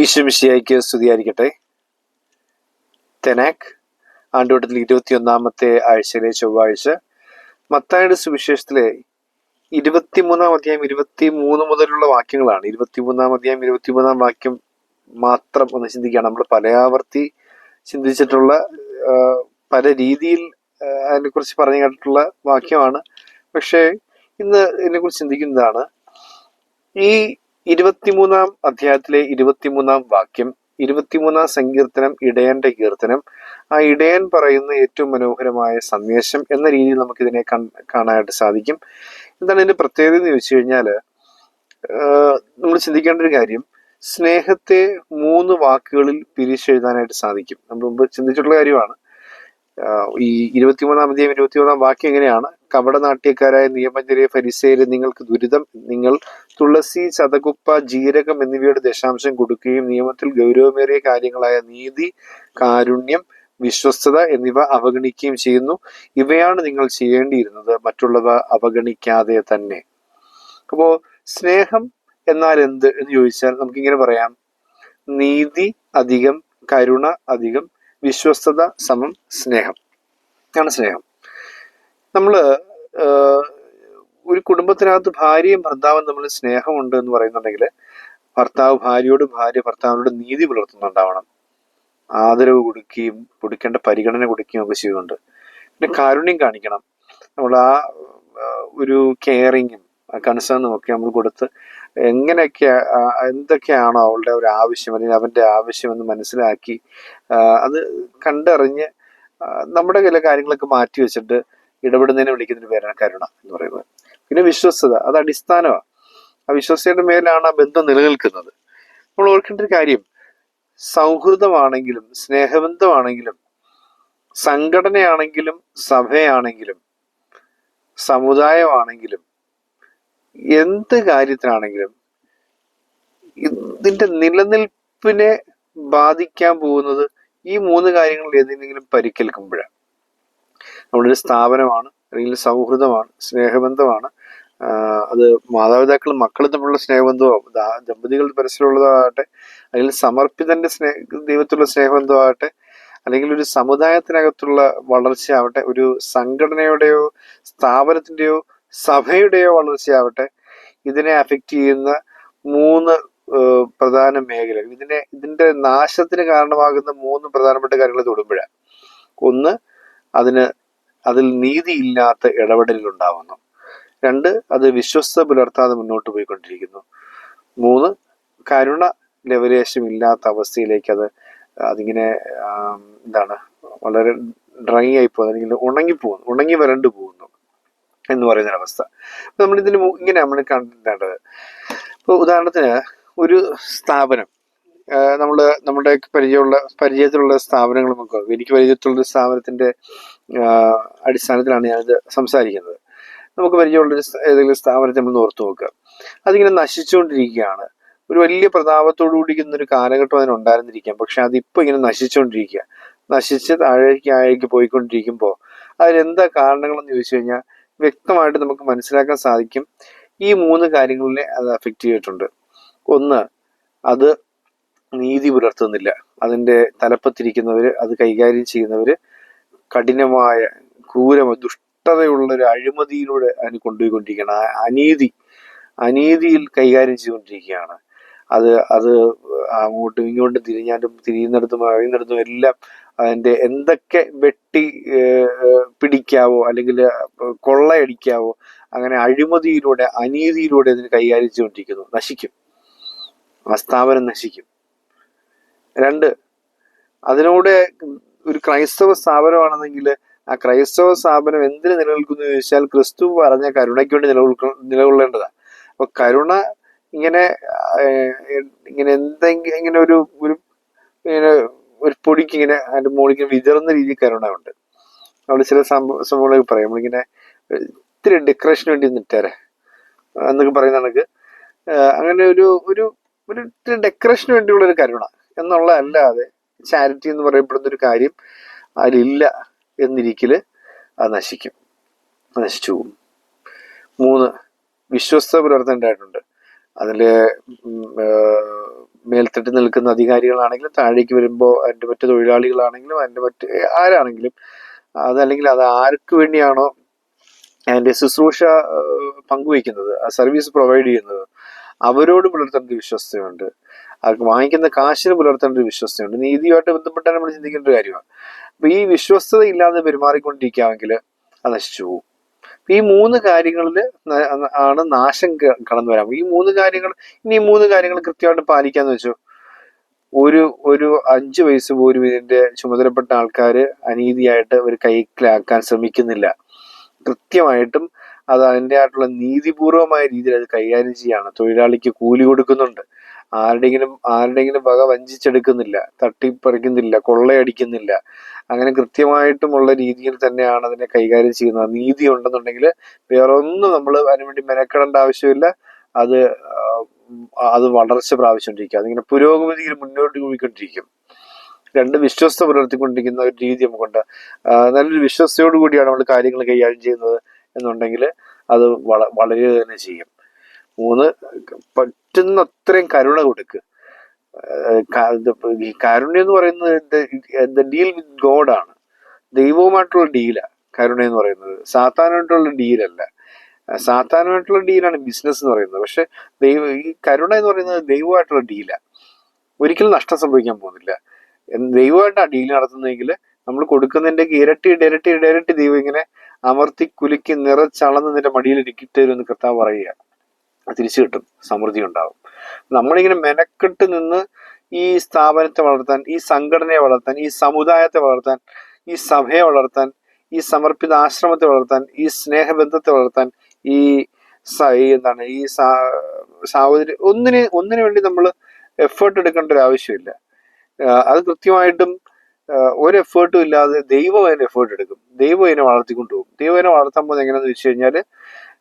ഈശ്വമിശിയായിക്ക് സ്തുതിയായിരിക്കട്ടെ. തെനാക് ആണ്ടുവട്ടത്തിൽ ഇരുപത്തിയൊന്നാമത്തെ ആഴ്ചയിലെ ചൊവ്വാഴ്ച മത്തായുടെ സുവിശേഷത്തിലെ ഇരുപത്തിമൂന്നാം അധ്യായം ഇരുപത്തി മൂന്ന് മുതലുള്ള വാക്യങ്ങളാണ്. ഇരുപത്തിമൂന്നാം അധ്യായം ഇരുപത്തിമൂന്നാം വാക്യം മാത്രം ഒന്ന് ചിന്തിക്കുകയാണ് നമ്മൾ പലയാവർത്തി ചിന്തിച്ചിട്ടുള്ള പല രീതിയിൽ അതിനെ അതിനെക്കുറിച്ച് പറഞ്ഞു കേട്ടിട്ടുള്ള വാക്യമാണ്. പക്ഷേ ഇന്ന് ഇതിനെക്കുറിച്ച് ചിന്തിക്കുന്നതാണ്. ഈ ഇരുപത്തിമൂന്നാം അധ്യായത്തിലെ ഇരുപത്തിമൂന്നാം വാക്യം ഇരുപത്തിമൂന്നാം സങ്കീർത്തനം ഇടയന്റെ കീർത്തനം. ആ ഇടയൻ പറയുന്ന ഏറ്റവും മനോഹരമായ സന്ദേശം എന്ന രീതിയിൽ നമുക്ക് ഇതിനെ കാണാനായിട്ട് സാധിക്കും. എന്താണ് ഇതിന്റെ പ്രത്യേകത എന്ന് ചോദിച്ചു കഴിഞ്ഞാൽ നമ്മൾ ചിന്തിക്കേണ്ട ഒരു കാര്യം സ്നേഹത്തെ മൂന്ന് വാക്കുകളിൽ പിരിച്ചെഴുതാനായിട്ട് സാധിക്കും. നമ്മൾ മുമ്പ് ചിന്തിച്ചിട്ടുള്ള കാര്യമാണ്. ഈ ഇരുപത്തിമൂന്നാം അധ്യായം ഇരുപത്തിമൂന്നാം വാക്യം എങ്ങനെയാണ്? കപടനാട്യക്കാരായ നിയമജ്ഞരെ ഫരിസേര് നിങ്ങൾക്ക് ദുരിതം നിങ്ങൾ തുളസി ചതകുപ്പ ജീരകം എന്നിവയുടെ ദശാംശം കൊടുക്കുകയും നിയമത്തിൽ ഗൗരവമേറിയ കാര്യങ്ങളായ നീതി കാരുണ്യം വിശ്വസ്തത എന്നിവ അവഗണിക്കുകയും ചെയ്യുന്നു. ഇവയാണ് നിങ്ങൾ ചെയ്യേണ്ടിയിരുന്നത്. മറ്റുള്ളവ അവഗണിക്കാതെ തന്നെ. അപ്പോ സ്നേഹം എന്നാൽ എന്ത് എന്ന് ചോദിച്ചാൽ നമുക്കിങ്ങനെ പറയാം. നീതി അധികം കരുണ അധികം വിശ്വസ്തത സമം സ്നേഹം. ആണ് സ്നേഹം. നമ്മൾ ആഹ്, ഒരു കുടുംബത്തിനകത്ത് ഭാര്യയും ഭർത്താവും തമ്മിൽ സ്നേഹമുണ്ട് എന്ന് പറയുന്നുണ്ടെങ്കിൽ ഭർത്താവ് ഭാര്യയോട് ഭാര്യ ഭർത്താവിനോട് നീതി പുലർത്തുന്നുണ്ടാവണം. ആദരവ് കൊടുക്കുകയും കൊടുക്കേണ്ട പരിഗണന കൊടുക്കുകയും ഒക്കെ ചെയ്യുന്നുണ്ട്. പിന്നെ കാരുണ്യം കാണിക്കണം. നമ്മൾ ആ ഒരു കെയറിങ്ങും കൺസേണും ഒക്കെ നമ്മൾ കൊടുത്ത് എങ്ങനെയൊക്കെ എന്തൊക്കെയാണോ അവളുടെ ഒരു ആവശ്യം അല്ലെങ്കിൽ അവന്റെ ആവശ്യം എന്ന് മനസ്സിലാക്കി അത് കണ്ടറിഞ്ഞ് നമ്മുടെ ചില കാര്യങ്ങളൊക്കെ മാറ്റി വെച്ചിട്ട് ഇടപെടുന്നതിനെ വിളിക്കുന്നൊരു പേരാണ് കരുണ എന്ന് പറയുന്നത്. പിന്നെ വിശ്വസ്തത അത് അടിസ്ഥാനമാണ് ആ വിശ്വസ്തയുടെ മേലാണ് ആ ബന്ധം നിലനിൽക്കുന്നത്. നമ്മൾ ഓർക്കേണ്ട ഒരു കാര്യം സൗഹൃദമാണെങ്കിലും സ്നേഹബന്ധമാണെങ്കിലും സംഘടനയാണെങ്കിലും സഭയാണെങ്കിലും സമുദായമാണെങ്കിലും എന്ത് കാര്യത്തിനാണെങ്കിലും ഇതിന്റെ നിലനിൽപ്പിനെ ബാധിക്കാൻ പോകുന്നത് ഈ മൂന്ന് കാര്യങ്ങളിൽ ഏതെങ്കിലും പരിക്കേൽക്കുമ്പോഴാണ്. നമ്മുടെ സ്ഥാപനമാണ് അല്ലെങ്കിൽ സൗഹൃദമാണ് സ്നേഹബന്ധമാണ് അത് മാതാപിതാക്കളും മക്കളും തമ്മിലുള്ള സ്നേഹബന്ധമോ ദാ- ദമ്പതികൾ പരസ്പരമുള്ളതാകട്ടെ അല്ലെങ്കിൽ സമർപ്പിതന്റെ സ്നേഹ ദൈവത്തിലുള്ള സ്നേഹബന്ധമാകട്ടെ അല്ലെങ്കിൽ ഒരു സമുദായത്തിനകത്തുള്ള വളർച്ചയാവട്ടെ ഒരു സംഘടനയുടെയോ സ്ഥാപനത്തിന്റെയോ സഭയുടെയോ വളർച്ചയാവട്ടെ ഇതിനെ അഫക്റ്റ് ചെയ്യുന്ന മൂന്ന് പ്രധാന മേഖലകൾ. ഇതിനെ ഇതിന്റെ നാശത്തിന് കാരണമാകുന്ന മൂന്ന് പ്രധാനപ്പെട്ട കാര്യങ്ങൾ തൊടുമ്പോഴാണ് ഒന്ന് അതിന് അതിൽ നീതിയില്ലാത്ത ഇടപെടലുകൾ ഉണ്ടാവുന്നു. രണ്ട് അത് വിശ്വസ്ത പുലർത്താതെ മുന്നോട്ട് പോയിക്കൊണ്ടിരിക്കുന്നു. മൂന്ന് കരുണ ലവലേശമില്ലാത്ത അവസ്ഥയിലേക്ക് അത് അതിങ്ങനെ എന്താണ് വളരെ ഡ്രൈ ആയി പോകുന്നു അല്ലെങ്കിൽ ഉണങ്ങി ഉണങ്ങിപ്പോകുന്നു ഉണങ്ങി വരണ്ടു പോകുന്നു എന്ന് പറയുന്ന അവസ്ഥ. നമ്മൾ ഇതിന് ഇങ്ങനെ നമ്മൾ കണ്ടിട്ടേണ്ടത് ഇപ്പോൾ ഉദാഹരണത്തിന് ഒരു സ്ഥാപനം നമ്മൾ നമ്മുടെ പരിചയമുള്ള പരിചയത്തിലുള്ള സ്ഥാപനങ്ങൾ നമുക്ക് എനിക്ക് പരിചയത്തിലുള്ള സ്ഥാപനത്തിന്റെ അടിസ്ഥാനത്തിലാണ് ഞാനിത് സംസാരിക്കുന്നത്. നമുക്ക് പരിചയമുള്ള ഏതെങ്കിലും സ്ഥാപനത്തെ നമ്മൾ ഓർത്തു നോക്കുക. അതിങ്ങനെ നശിച്ചുകൊണ്ടിരിക്കുകയാണ്. ഒരു വലിയ പ്രതാപത്തോടു കൂടിക്കുന്ന ഒരു കാലഘട്ടം അതിനുണ്ടായിരുന്നിരിക്കാം പക്ഷെ അതിപ്പോ ഇങ്ങനെ നശിച്ചുകൊണ്ടിരിക്കുക. നശിച്ച് താഴേക്ക് താഴേക്ക് പോയിക്കൊണ്ടിരിക്കുമ്പോൾ അതിലെന്താ കാരണങ്ങളെന്ന് ചോദിച്ചു കഴിഞ്ഞാൽ വ്യക്തമായിട്ട് നമുക്ക് മനസ്സിലാക്കാൻ സാധിക്കും. ഈ മൂന്ന് കാര്യങ്ങളിലെ അത് അഫക്റ്റ് ചെയ്തിട്ടുണ്ട്. ഒന്ന് അത് നീതി പുലർത്തുന്നില്ല. അതിന്റെ തലപ്പത്തിരിക്കുന്നവർ അത് കൈകാര്യം ചെയ്യുന്നവർ കഠിനമായ ക്രൂരമ ദുഷ്ടതയുള്ള ഒരു അഴിമതിയിലൂടെ അതിന് കൊണ്ടുപോയിക്കൊണ്ടിരിക്കുകയാണ്. അനീതി അനീതിയിൽ കൈകാര്യം ചെയ്തുകൊണ്ടിരിക്കുകയാണ്. അത് അത് അങ്ങോട്ടും ഇങ്ങോട്ടും തിരിഞ്ഞാലും തിരിയുന്നിടത്തും അറിയുന്നിടത്തും എല്ലാം അതിന്റെ എന്തൊക്കെ വെട്ടി പിടിക്കാവോ അല്ലെങ്കിൽ കൊള്ളയടിക്കാവോ അങ്ങനെ അഴിമതിയിലൂടെ അനീതിയിലൂടെ അതിന് കൈകാര്യം ചെയ്തുകൊണ്ടിരിക്കുന്നു. നശിക്കും. ആ സ്ഥാപനം നശിക്കും. രണ്ട് അതിനോട് ഒരു ക്രൈസ്തവ സ്ഥാപനമാണെന്നെങ്കിൽ ആ ക്രൈസ്തവ സ്ഥാപനം എന്തിന് നിലനിൽക്കുന്നു ചോദിച്ചാൽ ക്രിസ്തു പറഞ്ഞ കരുണയ്ക്ക് വേണ്ടി നിലകൊള്ള നിലകൊള്ളേണ്ടതാണ് അപ്പൊ കരുണ ഇങ്ങനെ ഇങ്ങനെ എന്തെങ്കിലും ഇങ്ങനെ ഒരു ഒരു ഇങ്ങനെ ഒരു പൊടിക്ക് ഇങ്ങനെ അതിന്റെ മുകളിൽ വിതറുന്ന രീതി കരുണ ഉണ്ട് നമ്മൾ ചില സംഭവ സംഭവങ്ങളൊക്കെ പറയും. നമ്മളിങ്ങനെ ഇത്തിരി ഡെക്കറേഷന് വേണ്ടി നിട്ടേരെ എന്നൊക്കെ പറയുന്ന കണക്ക്. അങ്ങനെ ഒരു ഒരു ഒരു ഡെക്കറേഷന് വേണ്ടിയുള്ള ഒരു കരുണ. എന്നുള്ള അല്ലാതെ ചാരിറ്റി എന്ന് പറയപ്പെടുന്ന ഒരു കാര്യം അതിലില്ല. എന്നിരിക്കൽ അത് നശിക്കും. നശിച്ചു പോകും. മൂന്ന് വിശ്വസ്ത പുലർത്തേണ്ടതായിട്ടുണ്ട് അതിൽ മേൽത്തട്ടി നിൽക്കുന്ന അധികാരികളാണെങ്കിലും താഴേക്ക് വരുമ്പോൾ അതിന്റെ മറ്റ് തൊഴിലാളികളാണെങ്കിലും അതിന്റെ മറ്റ് ആരാണെങ്കിലും അതല്ലെങ്കിൽ അത് ആർക്ക് വേണ്ടിയാണോ അതിന്റെ ശുശ്രൂഷ പങ്കുവയ്ക്കുന്നത് ആ സർവീസ് പ്രൊവൈഡ് ചെയ്യുന്നത് അവരോട് പുലർത്തേണ്ട ഒരു വിശ്വസ്തയുണ്ട്. അവർക്ക് വാങ്ങിക്കുന്ന കാശിന് പുലർത്തേണ്ട ഒരു വിശ്വസ്തയുണ്ട്. നീതിയുമായിട്ട് ബന്ധപ്പെട്ടാൽ നമ്മൾ ചിന്തിക്കേണ്ട ഒരു കാര്യമാണ്. അപ്പൊ ഈ വിശ്വസ്തത ഇല്ലാതെ പെരുമാറിക്കൊണ്ടിരിക്കുകയാണെങ്കിൽ അത് നശിച്ചു പോകും. ഈ മൂന്ന് കാര്യങ്ങളിൽ ആണ് നാശം കടന്നു വരാം ഈ മൂന്ന് കാര്യങ്ങൾ ഇനി ഈ മൂന്ന് കാര്യങ്ങൾ കൃത്യമായിട്ട് പാലിക്കാന്ന് വെച്ചു. ഒരു ഒരു അഞ്ചു വയസ്സ് പോലും ഇതിന്റെ ചുമതലപ്പെട്ട ആൾക്കാർ അനീതിയായിട്ട് ഒരു കൈക്കലാക്കാൻ ശ്രമിക്കുന്നില്ല. കൃത്യമായിട്ടും അത് അതിന്റെ ആയിട്ടുള്ള നീതിപൂർവമായ രീതിയിൽ അത് കൈകാര്യം ചെയ്യാണ്. തൊഴിലാളിക്ക് കൂലി കൊടുക്കുന്നുണ്ട്. ആരുടെയെങ്കിലും ആരുടെയെങ്കിലും വക വഞ്ചിച്ചെടുക്കുന്നില്ല തട്ടിപ്പറിക്കുന്നില്ല കൊള്ളയടിക്കുന്നില്ല. അങ്ങനെ കൃത്യമായിട്ടുമുള്ള രീതിയിൽ തന്നെയാണ് അതിനെ കൈകാര്യം ചെയ്യുന്നത്. നീതി ഉണ്ടെന്നുണ്ടെങ്കിൽ വേറെ ഒന്നും നമ്മൾ അതിനുവേണ്ടി മെനക്കെടേണ്ട ആവശ്യമില്ല. അത് അത് വളർച്ച പ്രാപിച്ചുകൊണ്ടിരിക്കുക. അതിങ്ങനെ പുരോഗതിയിൽ മുന്നോട്ട് പോയിക്കൊണ്ടിരിക്കും. രണ്ട് വിശ്വസ്ത പുലർത്തിക്കൊണ്ടിരിക്കുന്ന ഒരു രീതി നമുക്കുണ്ട്. നല്ലൊരു വിശ്വസ്തയോടു കൂടിയാണ് നമ്മൾ കാര്യങ്ങൾ കൈകാര്യം ചെയ്യുന്നത് എന്നുണ്ടെങ്കിൽ അത് വള വളരുക തന്നെ ചെയ്യും. മൂന്ന് പറ്റുന്ന അത്രയും കരുണ കൊടുക്കുക ഏഹ് ക- ഇത് ഇപ്പൊ ഈ കാരുണ്യം എന്ന് പറയുന്നത് ഡീൽ വിത്ത് ഗോഡാണ് ദൈവവുമായിട്ടുള്ള ഡീലാ കരുണ എന്ന് പറയുന്നത്. സാത്താനായിട്ടുള്ള ഡീലല്ല സാധാരണമായിട്ടുള്ള ഡീലാണ് ബിസിനസ് എന്ന് പറയുന്നത്. പക്ഷെ ദൈവ ഈ കരുണ എന്ന് പറയുന്നത് ദൈവമായിട്ടുള്ള ഡീലാ ഒരിക്കലും നഷ്ടം സംഭവിക്കാൻ പോകുന്നില്ല. ദൈവമായിട്ടാണ് ഡീൽ നടത്തുന്നതെങ്കിൽ നമ്മൾ കൊടുക്കുന്നതിന്റെ ഇരട്ടി ഇരട്ടി ഇരട്ടി ദൈവം ഇങ്ങനെ അമർത്തി കുലുക്കി നിറച്ചളന്ന് നിന്റെ മടിയിൽ ഇരിക്കിട്ടേരും കർത്താവ് പറയുക അത് തിരിച്ചു കിട്ടും സമൃദ്ധി ഉണ്ടാവും. നമ്മളിങ്ങനെ മെനക്കെട്ട് നിന്ന് ഈ സ്ഥാപനത്തെ വളർത്താൻ ഈ സംഘടനയെ വളർത്താൻ ഈ സമുദായത്തെ വളർത്താൻ ഈ സഭയെ വളർത്താൻ ഈ സമർപ്പിത ആശ്രമത്തെ വളർത്താൻ ഈ സ്നേഹബന്ധത്തെ വളർത്താൻ ഈ എന്താണ് ഈ സാഹോദര്യ ഒന്നിന് ഒന്നിനു വേണ്ടി നമ്മൾ എഫേർട്ട് എടുക്കേണ്ട ഒരു ആവശ്യമില്ല. അത് കൃത്യമായിട്ടും ഒരു എഫേർട്ടും ഇല്ലാതെ ദൈവം അതിന് എഫേർട്ട് എടുക്കും. ദൈവം അതിനെ വളർത്തിക്കൊണ്ടുപോകും. ദൈവം അതിനെ വളർത്താൻ പോകുന്നത് എങ്ങനെയാണെന്ന് വെച്ച് കഴിഞ്ഞാൽ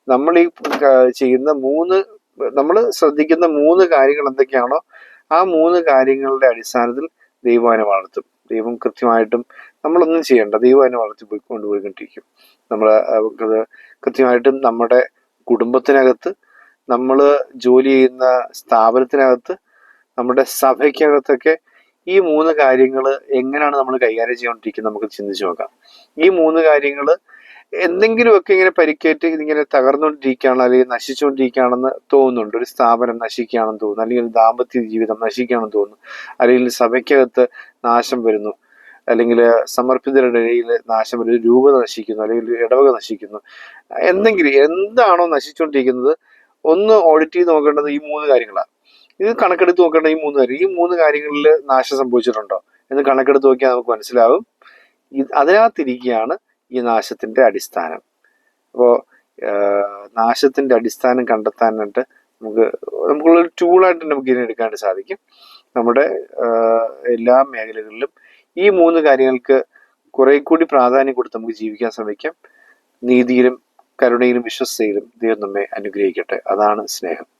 നമ്മൾ ഈ ചെയ്യുന്ന മൂന്ന് നമ്മൾ ശ്രദ്ധിക്കുന്ന മൂന്ന് കാര്യങ്ങൾ എന്തൊക്കെയാണോ ആ മൂന്ന് കാര്യങ്ങളുടെ അടിസ്ഥാനത്തിൽ ദൈവം അതിനെ വളർത്തും. ദൈവം കൃത്യമായിട്ടും നമ്മളൊന്നും ചെയ്യേണ്ട. ദൈവം അതിനെ വളർത്തി പോയി കൊണ്ടുപോയിക്കൊണ്ടിരിക്കും. നമ്മൾ കൃത്യമായിട്ടും നമ്മുടെ കുടുംബത്തിനകത്ത് നമ്മൾ ജോലി ചെയ്യുന്ന സ്ഥാപനത്തിനകത്ത് നമ്മുടെ സഭയ്ക്കകത്തൊക്കെ ഈ മൂന്ന് കാര്യങ്ങൾ എങ്ങനെയാണ് നമ്മൾ കൈകാര്യം ചെയ്തുകൊണ്ടിരിക്കുന്നത് നമുക്ക് ചിന്തിച്ചു നോക്കാം. ഈ മൂന്ന് കാര്യങ്ങൾ എന്തെങ്കിലുമൊക്കെ ഇങ്ങനെ പരിക്കേറ്റ് ഇതിങ്ങനെ തകർന്നുകൊണ്ടിരിക്കുകയാണ് അല്ലെങ്കിൽ നശിച്ചുകൊണ്ടിരിക്കുകയാണെന്ന് തോന്നുന്നുണ്ട്. ഒരു സ്ഥാപനം നശിക്കുകയാണെന്ന് തോന്നുന്നു. അല്ലെങ്കിൽ ദാമ്പത്യ ജീവിതം നശിക്കുകയാണെന്ന് തോന്നുന്നു. അല്ലെങ്കിൽ സഭയ്ക്കകത്ത് നാശം വരുന്നു. അല്ലെങ്കിൽ സമർപ്പിതരുടെ ഇടയിൽ നാശം വരുന്നു. രൂപത നശിക്കുന്നു. അല്ലെങ്കിൽ ഇടവക നശിക്കുന്നു. എന്തെങ്കിലും എന്താണോ നശിച്ചുകൊണ്ടിരിക്കുന്നത് ഒന്ന് ഓഡിറ്റ് ചെയ്ത് നോക്കേണ്ടത് ഈ മൂന്ന് കാര്യങ്ങളാണ്. ഇത് കണക്കെടുത്ത് നോക്കേണ്ട ഈ മൂന്ന് കാര്യം. ഈ മൂന്ന് കാര്യങ്ങളിൽ നാശം സംഭവിച്ചിട്ടുണ്ടോ എന്ന് കണക്കെടുത്ത് നോക്കിയാൽ നമുക്ക് മനസ്സിലാവും. അതിനകത്തിരിക്കുകയാണ് ഈ നാശത്തിന്റെ അടിസ്ഥാനം. അപ്പോൾ നാശത്തിന്റെ അടിസ്ഥാനം കണ്ടെത്താനായിട്ട് നമുക്ക് നമുക്കുള്ളൊരു ടൂളായിട്ട് നമുക്ക് ഇതിനെ എടുക്കാനായിട്ട് സാധിക്കും. നമ്മുടെ എല്ലാ മേഖലകളിലും ഈ മൂന്ന് കാര്യങ്ങൾക്ക് കുറെ കൂടി പ്രാധാന്യം കൊടുത്ത് നമുക്ക് ജീവിക്കാൻ ശ്രമിക്കാം. നീതിയിലും കരുണയിലും വിശ്വസ്തയിലും ദൈവം നമ്മെ അനുഗ്രഹിക്കട്ടെ. അതാണ് സ്നേഹം.